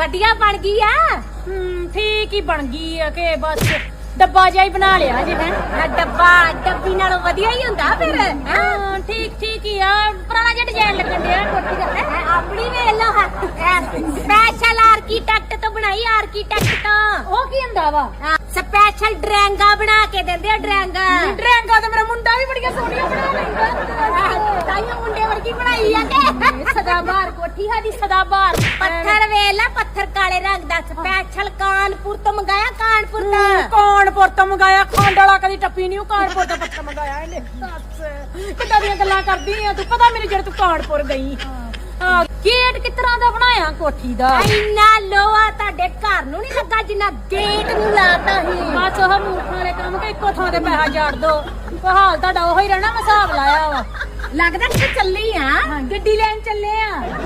ਵਧੀਆ ਬਣ ਗਈ ਆ? ਹੂੰ ਠੀਕ ਹੀ ਬਣ ਗਈ ਆ ਕਿ ਬਸ ਡੱਬਾ ਜਿਹਾ ਹੀ ਬਣਾ ਲਿਆ ਜੀ ਹੈ। ਆ ਡੱਬਾ ਡੱਬੀ ਨਾਲੋਂ ਵਧੀਆ ਹੀ ਹੁੰਦਾ ਫਿਰ ਹੈਂ? ਹਾਂ ਠੀਕ ਠੀਕ ਹੀ ਆ। ਪੁਰਾਣਾ ਜਿਹਾ ਡਿਜ਼ਾਈਨ ਲੱਗਣ ਡਿਆ ਕੋਠੀ ਦਾ। ਹੈਂ, ਆਪਣੀ ਵੇਖ ਲਓ ਸਪੈਸ਼ਲ ਆਰਕੀਟੈਕਟ ਤੋਂ ਬਣਾਈ ਆਰਕੀਟੈਕਟ ਤੋਂ। ਉਹ ਕੀ ਹੁੰਦਾ ਵਾ? ਸਪੈਸ਼ਲ ਡਰੈਂਗਾ ਬਣਾ ਕੇ ਦਿੰਦੇ ਆ ਡਰੈਂਗਾ। ਡਰੈਂਗਾ ਤੇ ਮੇਰਾ ਮੁੰਡਾ ਵੀ ਬੜੀਆਂ ਸੋਹਣੀਆਂ ਬਣਾ ਲੈਂਦਾ। ਤਾਈਓ ਮੁੰਡੇ ਵਰਗੀ ਬਣਾਈ ਆ ਕਿ। ਸਦਾਬਾਰ ਕੋਠੀ ਸਾਡੀ ਸਦਾਬਾਰ ਪੱਥਰ ਵੇਖ ਲੈ ਪੱਥਰ ਕਾਲੇ ਰੰਗ ਦਾ ਸਪੈਸ਼ਲ ਕਾਨਪੁਰ ਤੋਂ ਮੰਗਾਇਆ ਕਾਨਪੁਰ ਤੋਂ ਕਾਨਪੁਰ ਤੋਂ ਮੰਗਾਇਆ। ਖੰਡ ਵਾਲਾ ਕਦੀ ਟੱਪੀ ਨਹੀਂ ਉਹ ਕਾਨਪੁਰ ਤੋਂ ਪੱਥਰ ਮੰਗਾਇਆ ਇਹਨੇ। ਦੱਸ ਕਿੱਦਾਂ ਦੀਆਂ ਗੱਲਾਂ ਕਰਦੀ ਆ ਤੂੰ? ਪਤਾ ਮੈਨੂੰ ਜਿਹੜੇ ਤੂੰ ਕਾਨਪੁਰ ਗਈ। ਹਾਂ। ਗੇਟ ਕਿਸ ਤਰ੍ਹਾਂ ਦਾ ਬਣਾਇਆ ਕੋਠੀ ਦਾ? ਇੰਨਾ ਲੋਹਾ ਤੁਹਾਡੇ ਘਰ ਨੂੰ ਨਹੀਂ ਲੱਗਾ ਜਿੰਨਾ ਗੇਟ ਨੂੰ ਲਾਤਾ ਸੀ? ਬਸ ਉਹ ਮੂਰਖਾਂ ਵਾਲੇ ਕੰਮ ਕਿ ਇੱਕੋ ਥਾਂ ਤੇ ਪੈਸਾ ਜੜ ਦੋ। ਹਾਲ ਤੁਹਾਡਾ ਉਹੀ ਰਹਿਣਾ ਮੈਂ ਹਿਸਾਬ ਲਾਇਆ ਵਾ। ਲੱਗਦਾ ਕਿ ਚੱਲੀ ਆ? ਗੱਡੀ ਲੈਣ ਚੱਲੇ ਆ।